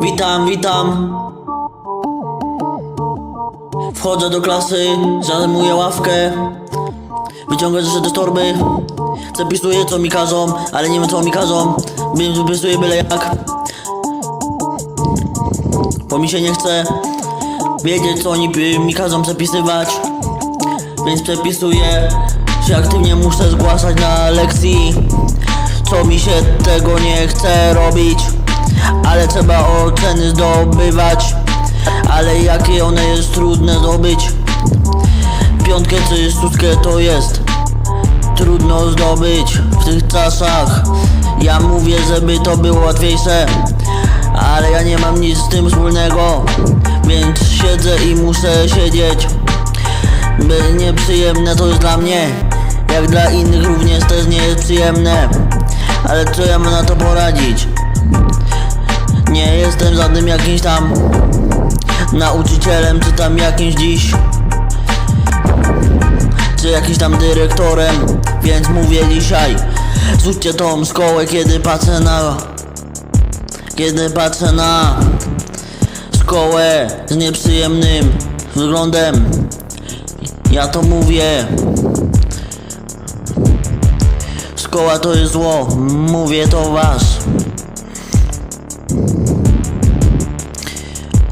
Witam, witam. Wchodzę do klasy, zajmuję ławkę. Wyciągam rzeczy torby. Zapisuję co mi każą, ale nie wiem co mi każą. Więc wypisuję byle jak. Bo mi się nie chce wiedzieć co oni mi każą zapisywać. Więc przepisuję się aktywnie muszę zgłaszać na lekcji. Co mi się tego nie chce robić. Ale trzeba oceny zdobywać. Ale jakie one jest trudne zdobyć. Piątkę czy szóstkę to jest trudno zdobyć w tych czasach. Ja mówię, żeby to było łatwiejsze, ale ja nie mam nic z tym wspólnego, więc siedzę i muszę siedzieć. By nieprzyjemne to jest dla mnie, jak dla innych również też nie jest przyjemne, ale co ja mam na to poradzić? Nie jestem żadnym jakimś tam nauczycielem, czy tam jakimś dziś czy jakiś tam dyrektorem, więc mówię dzisiaj Zrzućcie tą szkołę, kiedy patrzę na Kiedy patrzę na Szkołę z nieprzyjemnym wyglądem Ja to mówię Szkoła to jest zło, mówię to was.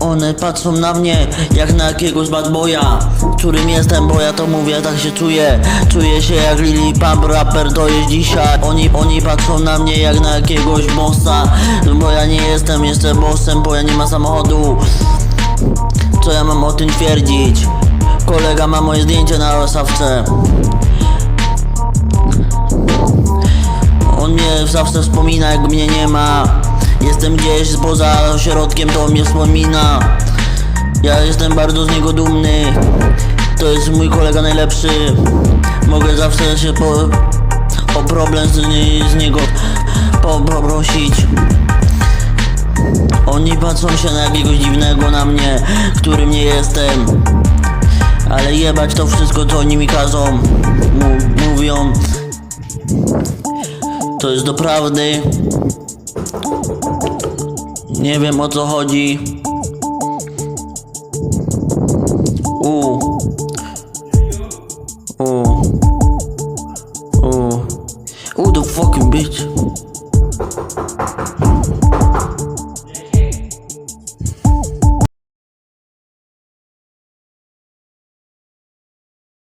One patrzą na mnie jak na jakiegoś bad boya Którym jestem, bo ja to mówię, tak się czuję. Czuję się jak Lil Pump, raper to jest dzisiaj. Oni, oni patrzą na mnie jak na jakiegoś bossa Bo ja nie jestem jeszcze bossem, bo ja nie mam samochodu. Co ja mam o tym twierdzić? Kolega ma moje zdjęcie na rozstawce On mnie zawsze wspomina, jak mnie nie ma. Jestem gdzieś poza ośrodkiem, to mnie wspomina. Ja jestem bardzo z niego dumny. To jest mój kolega najlepszy. Mogę zawsze się po, o problem z, z niego po- poprosić. Oni patrzą się na jakiegoś dziwnego na mnie, którym nie jestem. Ale jebać to wszystko, co oni mi każą. Mówią to jest doprawdy. Nie wiem o co chodzi. U. U. U. U the fucking bitch.